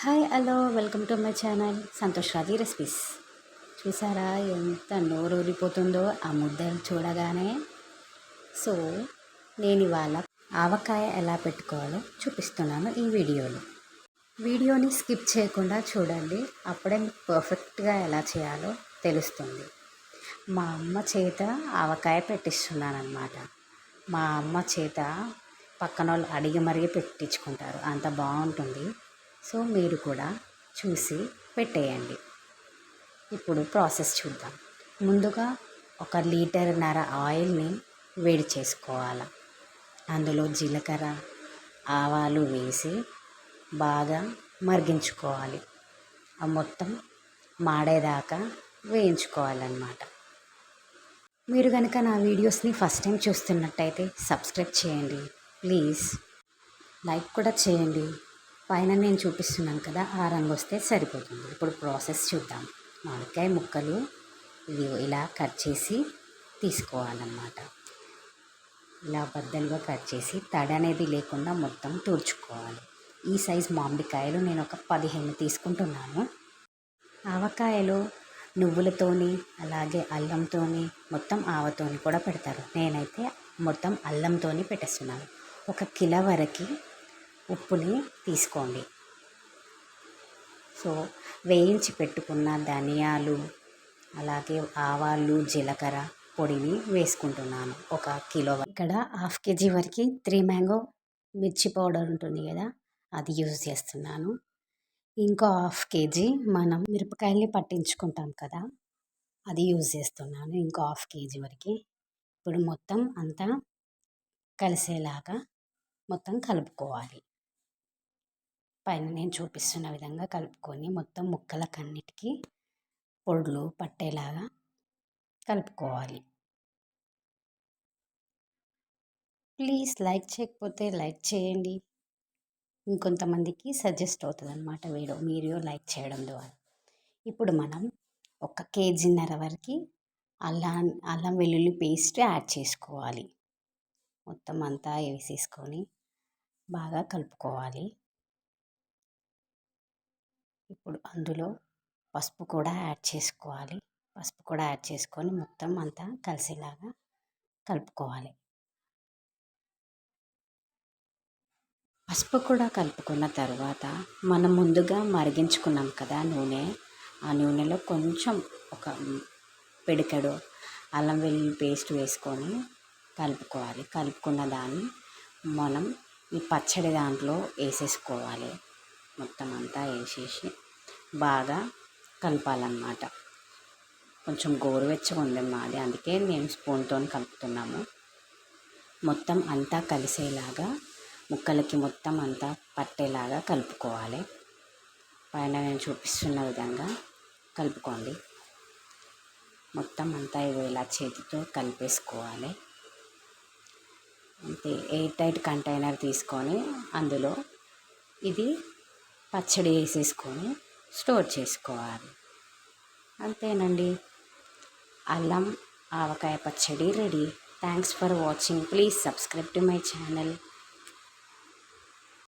Hi hello welcome to my channel Santosh Raji recipes. చూసారా ఎంత నోరూరిపోతుందో ఆ ముద్దలు చూడగానే. సో నేను ఇవాళ ఆవకాయ ఎలా పెట్టుకోవాలో చూపిస్తున్నాను ఈ వీడియోలో. వీడియోని స్కిప్ చేయకుండా చూడండి అప్పుడే మీకు పర్ఫెక్ట్గా ఎలా చేయాలో తెలుస్తుంది. మా అమ్మ చేత ఆవకాయ పెట్టిస్తున్నాను అనమాట మా అమ్మ చేత పక్కన వాళ్ళు అడిగి మరిగి పెట్టించుకుంటారు అంత బాగుంటుంది. సో మీరు కూడా చూసి పెట్టేయండి. ఇప్పుడు ప్రాసెస్ చూద్దాం. ముందుగా ఒక లీటర్న్నర ఆయిల్ని వేడి చేసుకోవాలి. అందులో జీలకర్ర ఆవాలు వేసి బాగా మరిగించుకోవాలి. ఆ మొత్తం మాడేదాకా వేయించుకోవాలన్నమాట. మీరు కనుక నా వీడియోస్ని ఫస్ట్ టైం చూస్తున్నట్టయితే సబ్స్క్రైబ్ చేయండి. ప్లీజ్ లైక్ కూడా చేయండి. పైన నేను చూపిస్తున్నాను కదా ఆ రంగు వస్తే సరిపోతుంది. ఇప్పుడు ప్రాసెస్ చూద్దాం. మామిడికాయ ముక్కలు ఇవి ఇలా కట్ చేసి తీసుకోవాలన్నమాట. ఇలా బద్దలుగా కట్ చేసి తడి అనేది లేకుండా మొత్తం తుడుచుకోవాలి. ఈ సైజ్ మామిడికాయలు నేను ఒక పదిహేను తీసుకుంటున్నాను. ఆవకాయలు నువ్వులతోని అలాగే అల్లంతోని మొత్తం ఆవతోని కూడా పెడతారు. నేనైతే మొత్తం అల్లంతోని పెట్టేస్తున్నాను. ఒక కిలో వరకు ఉప్పుని తీసుకోండి. సో వేయించి పెట్టుకున్న ధనియాలు అలాగే ఆవాలు జీలకర్ర పొడిని వేసుకుంటున్నాను. ఒక కిలో ఇక్కడ హాఫ్ కేజీ వరకు త్రీ మ్యాంగో మిర్చి పౌడర్ ఉంటుంది కదా అది యూజ్ చేస్తున్నాను. ఇంకో హాఫ్ కేజీ మనం మిరపకాయల్ని పట్టించుకుంటాం కదా అది యూజ్ చేస్తున్నాను ఇంకో హాఫ్ కేజీ వరకు. ఇప్పుడు మొత్తం అంతా కలిసేలాగా మొత్తం కలుపుకోవాలి. పైన నేను చూపిస్తున్న విధంగా కలుపుకొని మొత్తం ముక్కలకన్నిటికీ పొడులు పట్టేలాగా కలుపుకోవాలి. ప్లీజ్ లైక్ చేయకపోతే లైక్ చేయండి. ఇంకొంతమందికి సజెస్ట్ అవుతుంది అనమాట వీడియో మీరు లైక్ చేయడం ద్వారా. ఇప్పుడు మనం ఒక కేజీన్నర వరకు అల్లం అల్లం వెల్లుల్లి పేస్ట్ యాడ్ చేసుకోవాలి. మొత్తం అంతా వేసేసుకొని బాగా కలుపుకోవాలి. ఇప్పుడు అందులో పసుపు కూడా యాడ్ చేసుకోవాలి. పసుపు కూడా యాడ్ చేసుకొని మొత్తం అంతా కలిసేలాగా కలుపుకోవాలి. పసుపు కూడా కలుపుకున్న తర్వాత మనం ముందుగా మరిగించుకున్నాం కదా నూనె. ఆ నూనెలో కొంచెం ఒక పిడికెడు అల్లం వెల్లుల్లి పేస్ట్ వేసుకొని కలుపుకోవాలి. కలుపుకున్న దాన్ని మనం ఈ పచ్చడి దాంట్లో వేసేసుకోవాలి. మొత్తం అంతా వేసేసి బాగా కలపాలన్నమాట. కొంచెం గోరువెచ్చగా ఉంది మాది అందుకే నేను స్పూన్తో కలుపుతున్నాము. మొత్తం అంతా కలిసేలాగా ముక్కలకి మొత్తం అంతా పట్టేలాగా కలుపుకోవాలి. పైన నేను చూపిస్తున్న విధంగా కలుపుకోండి. మొత్తం అంతా ఇలా చేతితో కలిపేసుకోవాలి. అంతే ఎయిర్ టైట్ కంటైనర్ తీసుకొని అందులో ఇది పచ్చడి వేసేసుకొని స్టోర్ చేసుకోవాలి. అంతేనండి. అల్లం ఆవకాయ పచ్చడి ready. Thanks for watching please subscribe to my channel